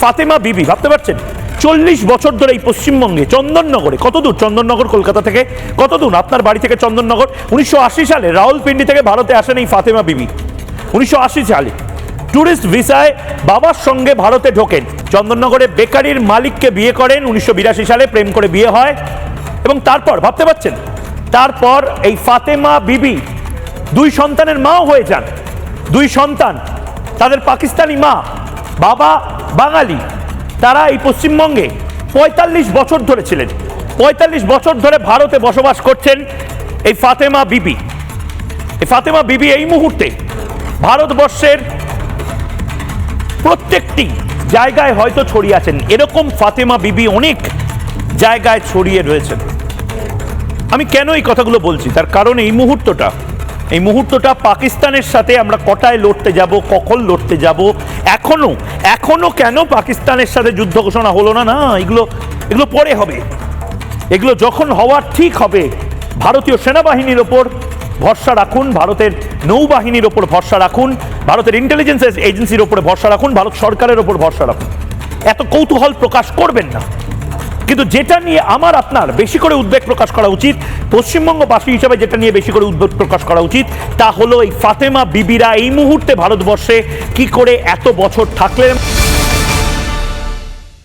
ফাতেমা বিবি, ভাবতে পারছেন? চল্লিশ বছর ধরে এই পশ্চিমবঙ্গে, চন্দননগরে কত দূর চন্দননগর, কলকাতা থেকে কত দূর আপনার বাড়ি থেকে চন্দননগর? উনিশশো আশি সালে রাহুলপিন্ডি থেকে ভারতে আসেন এই ফাতেমা বিবি। উনিশশো আশি সালে ট্যুরিস্ট ভিসায় বাবার সঙ্গে ভারতে ঢোকেন। চন্দননগরে বেকারির মালিককে বিয়ে করেন, উনিশশো বিরাশি সালে প্রেম করে বিয়ে হয়। এবং তারপর, ভাবতে পারছেন? তারপর এই ফাতেমা বিবি দুই সন্তানের মাও হয়ে যান। দুই সন্তান, তাদের পাকিস্তানি মা। বাবা বাঙালি, তারা এই পশ্চিমবঙ্গে পঁয়তাল্লিশ বছর ধরে ছিলেন। পঁয়তাল্লিশ বছর ধরে ভারতে বসবাস করছেন এই ফাতেমা বিবি। এই ফাতেমা বিবি এই মুহূর্তে ভারতবর্ষের প্রত্যেকটি জায়গায় হয়তো ছড়িয়ে আছেন। এরকম ফাতেমা বিবি অনেক জায়গায় ছড়িয়ে রয়েছেন। আমি কেন এই কথাগুলো বলছি? তার কারণ এই মুহূর্তটা এই মুহূর্তটা পাকিস্তানের সাথে আমরা কটায় লড়তে যাব, কখন লড়তে যাব, এখনও এখনও কেন পাকিস্তানের সাথে যুদ্ধ ঘোষণা হলো না? না, এগুলো এগুলো পরে হবে। এগুলো যখন হওয়ার ঠিক হবে, ভারতীয় সেনাবাহিনীর ওপর ভরসা রাখুন, ভারতের নৌবাহিনীর ওপর ভরসা রাখুন, ভারতের ইন্টেলিজেন্স এজেন্সির ওপরে ভরসা রাখুন, ভারত সরকারের ওপর ভরসা রাখুন। এত কৌতূহল প্রকাশ করবেন না। কিন্তু যেটা নিয়ে আমার আপনার বেশি করে উদ্বেগ প্রকাশ করা উচিত, পশ্চিমবঙ্গবাসী হিসাবে যেটা নিয়ে বেশি করে উদ্বেগ প্রকাশ করা উচিত, তা হলো এই ফাতেমা বিবিরা এই মুহূর্তে ভারতবর্ষে কি করে এত বছর থাকলেন?